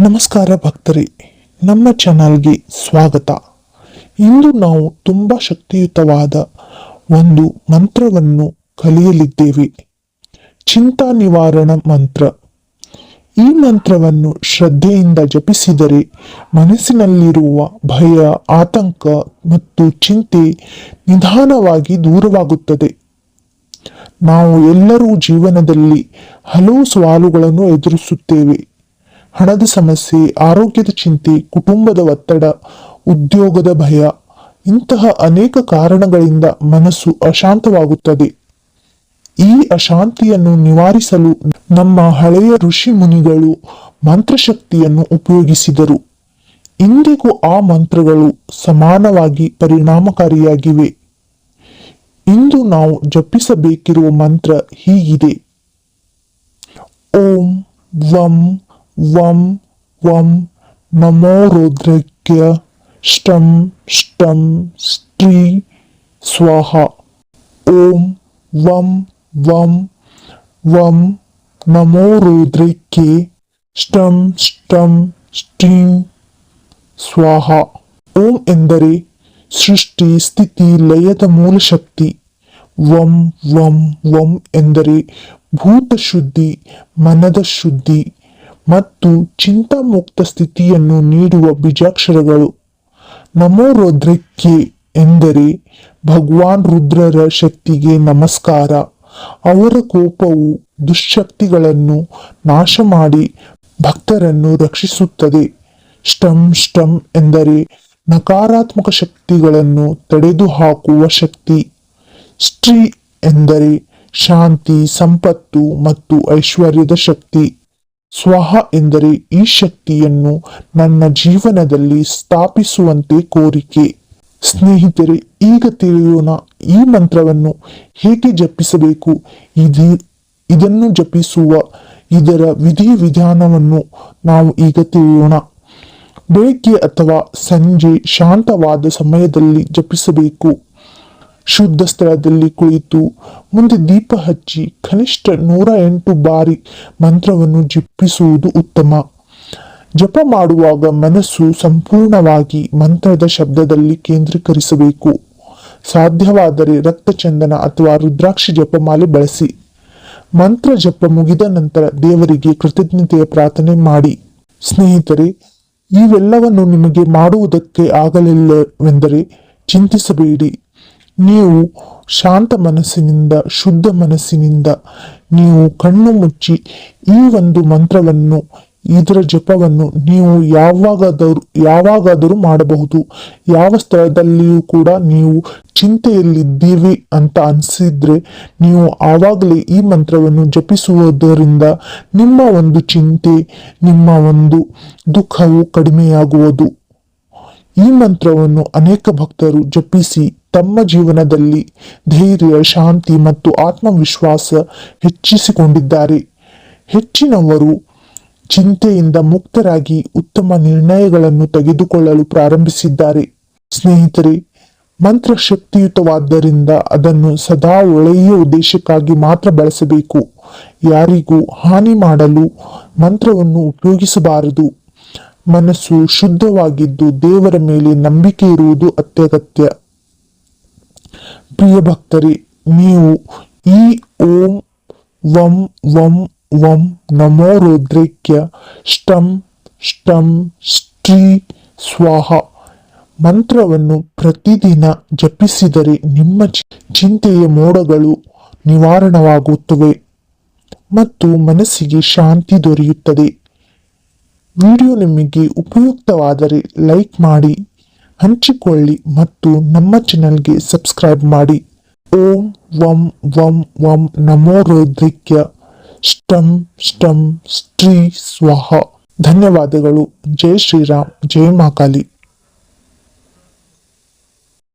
ನಮಸ್ಕಾರ ಭಕ್ತರಿ, ನಮ್ಮ ಚಾನಲ್ಗೆ ಸ್ವಾಗತ. ಇಂದು ನಾವು ತುಂಬ ಶಕ್ತಿಯುತವಾದ ಒಂದು ಮಂತ್ರವನ್ನು ಕಲಿಯಲಿದ್ದೇವೆ. ಚಿಂತಾ ನಿವಾರಣ ಮಂತ್ರ. ಈ ಮಂತ್ರವನ್ನು ಶ್ರದ್ಧೆಯಿಂದ ಜಪಿಸಿದರೆ ಮನಸ್ಸಿನಲ್ಲಿರುವ ಭಯ, ಆತಂಕ ಮತ್ತು ಚಿಂತೆ ನಿಧಾನವಾಗಿ ದೂರವಾಗುತ್ತದೆ. ನಾವು ಎಲ್ಲರೂ ಜೀವನದಲ್ಲಿ ಹಲವು ಸವಾಲುಗಳನ್ನು ಎದುರಿಸುತ್ತೇವೆ. ಹಣದ ಸಮಸ್ಯೆ, ಆರೋಗ್ಯದ ಚಿಂತೆ, ಕುಟುಂಬದ ಒತ್ತಡ, ಉದ್ಯೋಗದ ಭಯ, ಇಂತಹ ಅನೇಕ ಕಾರಣಗಳಿಂದ ಮನಸ್ಸು ಅಶಾಂತವಾಗುತ್ತದೆ. ಈ ಅಶಾಂತಿಯನ್ನು ನಿವಾರಿಸಲು ನಮ್ಮ ಹಳೆಯ ಋಷಿ ಮುನಿಗಳು ಮಂತ್ರಶಕ್ತಿಯನ್ನು ಉಪಯೋಗಿಸಿದರು. ಇಂದಿಗೂ ಆ ಮಂತ್ರಗಳು ಸಮಾನವಾಗಿ ಪರಿಣಾಮಕಾರಿಯಾಗಿವೆ. ಇಂದು ನಾವು ಜಪಿಸಬೇಕಿರುವ ಮಂತ್ರ ಹೀಗಿದೆ. ಓಂ, ವಂ ವಂ ವಂ, ನಮೋ ರುದ್ರಕ್ಯ, ಷ್ಟಂ ಷ್ಟಂ, ಸ್ತ್ರೀ, ಸ್ವಾಹ. ಓಂ, ವಂ ವಂ ವಂ, ನಮೋ ರುದ್ರಕ್ಕೆ ಷ್ಟಂ ಷ್ಟಂ ಸ್ಟ್ರೀಂ ಸ್ವಾಹ. ಓಂ ಎಂದರೆ ಸೃಷ್ಟಿ, ಸ್ಥಿತಿ, ಲಯದ ಮೂಲ ಶಕ್ತಿ. ವಂ ವಂ ವಂ ಎಂದರೆ ಭೂತ ಶುದ್ಧಿ, ಮನದ ಶುದ್ಧಿ. ಮತ್ತು ಚಿಂತಾಮುಕ್ತ ಸ್ಥಿತಿಯನ್ನು ನೀಡುವ ಬಿಜಾಕ್ಷರಗಳು. ನಮೋ ರುದ್ರಕ್ಕೆ ಎಂದರೆ ಭಗವಾನ್ ರುದ್ರರ ಶಕ್ತಿಗೆ ನಮಸ್ಕಾರ. ಅವರ ಕೋಪವು ದುಶ್ಶಕ್ತಿಗಳನ್ನು ನಾಶ ಮಾಡಿ ಭಕ್ತರನ್ನು ರಕ್ಷಿಸುತ್ತದೆ. ಸ್ಟಂ ಸ್ಟಂ ಎಂದರೆ ನಕಾರಾತ್ಮಕ ಶಕ್ತಿಗಳನ್ನು ತಡೆದು ಹಾಕುವ ಶಕ್ತಿ. ಸ್ಟ್ರೀ ಎಂದರೆ ಶಾಂತಿ, ಸಂಪತ್ತು ಮತ್ತು ಐಶ್ವರ್ಯದ ಶಕ್ತಿ. ಸ್ವಹ ಎಂದರೆ ಈ ಶಕ್ತಿಯನ್ನು ನನ್ನ ಜೀವನದಲ್ಲಿ ಸ್ಥಾಪಿಸುವಂತೆ ಕೋರಿಕೆ. ಸ್ನೇಹಿತರೆ, ಈಗ ತಿಳಿಯೋಣ ಈ ಮಂತ್ರವನ್ನು ಹೇಗೆ ಜಪಿಸಬೇಕು? ಇದು, ಇದನ್ನು ಜಪಿಸುವ ಇದರ ವಿಧಿ ವಿಧಾನವನ್ನು ನಾವು ಈಗ ತಿಳಿಯೋಣ. ಬೆಳಗ್ಗೆ ಅಥವಾ ಸಂಜೆ ಶಾಂತವಾದ ಸಮಯದಲ್ಲಿ ಜಪಿಸಬೇಕು. ಶುದ್ಧ ಸ್ಥಳದಲ್ಲಿ ಕುಳಿತು ಮುಂದೆ ದೀಪ ಹಚ್ಚಿ ಕನಿಷ್ಠ ನೂರ ಎಂಟು ಬಾರಿ ಮಂತ್ರವನ್ನು ಜಪಿಸುವುದು ಉತ್ತಮ. ಜಪ ಮಾಡುವಾಗ ಮನಸ್ಸು ಸಂಪೂರ್ಣವಾಗಿ ಮಂತ್ರದ ಶಬ್ದದಲ್ಲಿ ಕೇಂದ್ರೀಕರಿಸಬೇಕು. ಸಾಧ್ಯವಾದರೆ ರಕ್ತಚಂದನ ಅಥವಾ ರುದ್ರಾಕ್ಷಿ ಜಪಮಾಲೆ ಬಳಸಿ. ಮಂತ್ರ ಜಪ ಮುಗಿದ ನಂತರ ದೇವರಿಗೆ ಕೃತಜ್ಞತೆಯ ಪ್ರಾರ್ಥನೆ ಮಾಡಿ. ಸ್ನೇಹಿತರೆ, ಇವೆಲ್ಲವನ್ನು ನಿಮಗೆ ಮಾಡುವುದಕ್ಕೆ ಆಗಲಿಲ್ಲವೆಂದರೆ ಚಿಂತಿಸಬೇಡಿ. ನೀವು ಶಾಂತ ಮನಸ್ಸಿನಿಂದ, ಶುದ್ಧ ಮನಸ್ಸಿನಿಂದ ನೀವು ಕಣ್ಣು ಮುಚ್ಚಿ ಈ ಒಂದು ಮಂತ್ರವನ್ನು, ಇದರ ಜಪವನ್ನು ನೀವು ಯಾವಾಗಾದರೂ ಯಾವಾಗಾದರೂ ಮಾಡಬಹುದು. ಯಾವ ಸ್ಥಳದಲ್ಲಿಯೂ ಕೂಡ ನೀವು ಚಿಂತೆಯಲ್ಲಿದ್ದೀವಿ ಅಂತ ಅನಿಸಿದ್ರೆ ನೀವು ಆವಾಗಲೇ ಈ ಮಂತ್ರವನ್ನು ಜಪಿಸುವುದರಿಂದ ನಿಮ್ಮ ಒಂದು ಚಿಂತೆ, ನಿಮ್ಮ ಒಂದು ದುಃಖವು ಕಡಿಮೆಯಾಗುವುದು. ಈ ಮಂತ್ರವನ್ನು ಅನೇಕ ಭಕ್ತರು ಜಪಿಸಿ ತಮ್ಮ ಜೀವನದಲ್ಲಿ ಧೈರ್ಯ, ಶಾಂತಿ ಮತ್ತು ಆತ್ಮವಿಶ್ವಾಸ ಹೆಚ್ಚಿಸಿಕೊಂಡಿದ್ದಾರೆ. ಹೆಚ್ಚಿನವರು ಚಿಂತೆಯಿಂದ ಮುಕ್ತರಾಗಿ ಉತ್ತಮ ನಿರ್ಣಯಗಳನ್ನು ತೆಗೆದುಕೊಳ್ಳಲು ಪ್ರಾರಂಭಿಸಿದ್ದಾರೆ. ಸ್ನೇಹಿತರೆ, ಮಂತ್ರ ಶಕ್ತಿಯುತವಾದ್ದರಿಂದ ಅದನ್ನು ಸದಾ ಒಳ್ಳೆಯ ಉದ್ದೇಶಕ್ಕಾಗಿ ಮಾತ್ರ ಬಳಸಬೇಕು. ಯಾರಿಗೂ ಹಾನಿ ಮಾಡಲು ಮಂತ್ರವನ್ನು ಉಪಯೋಗಿಸಬಾರದು. ಮನಸ್ಸು ಶುದ್ಧವಾಗಿದ್ದು ದೇವರ ಮೇಲೆ ನಂಬಿಕೆ ಇರುವುದು ಅತ್ಯಗತ್ಯ. ಪ್ರಿಯ ಭಕ್ತರೇ, ನೀವು ಈ ಓಂ ವಂ ವಂ ವಂ ನಮೋ ರುದ್ರೈಕ್ಯ ಸ್ಟಂ ಸ್ಟಂ ಸ್ಟ್ರೀ ಸ್ವಾಹ ಮಂತ್ರವನ್ನು ಪ್ರತಿದಿನ ಜಪಿಸಿದರೆ ನಿಮ್ಮ ಚಿಂತೆಯ ಮೋಡಗಳು ನಿವಾರಣವಾಗುತ್ತವೆ ಮತ್ತು ಮನಸ್ಸಿಗೆ ಶಾಂತಿ ದೊರೆಯುತ್ತದೆ. ವಿಡಿಯೋ ನಿಮಗೆ ಉಪಯುಕ್ತವಾದರೆ ಲೈಕ್ ಮಾಡಿ, ಹಂಚಿಕೊಳ್ಳಿ ಮತ್ತು ನಮ್ಮ ಚಾನೆಲ್ಗೆ ಸಬ್ಸ್ಕ್ರೈಬ್ ಮಾಡಿ. ಓಂ ವಂ ವಂ ವಂ ನಮೋ ರುದ್ರಿಕ್ಯ. ಸ್ಟಂ ಸ್ಟಂ ಸ್ತ್ರೀ ಸ್ವಾಹ. ಧನ್ಯವಾದಗಳು. ಜೈ ಶ್ರೀರಾಮ್. ಜೈ ಮಹಾಕಾಲಿ.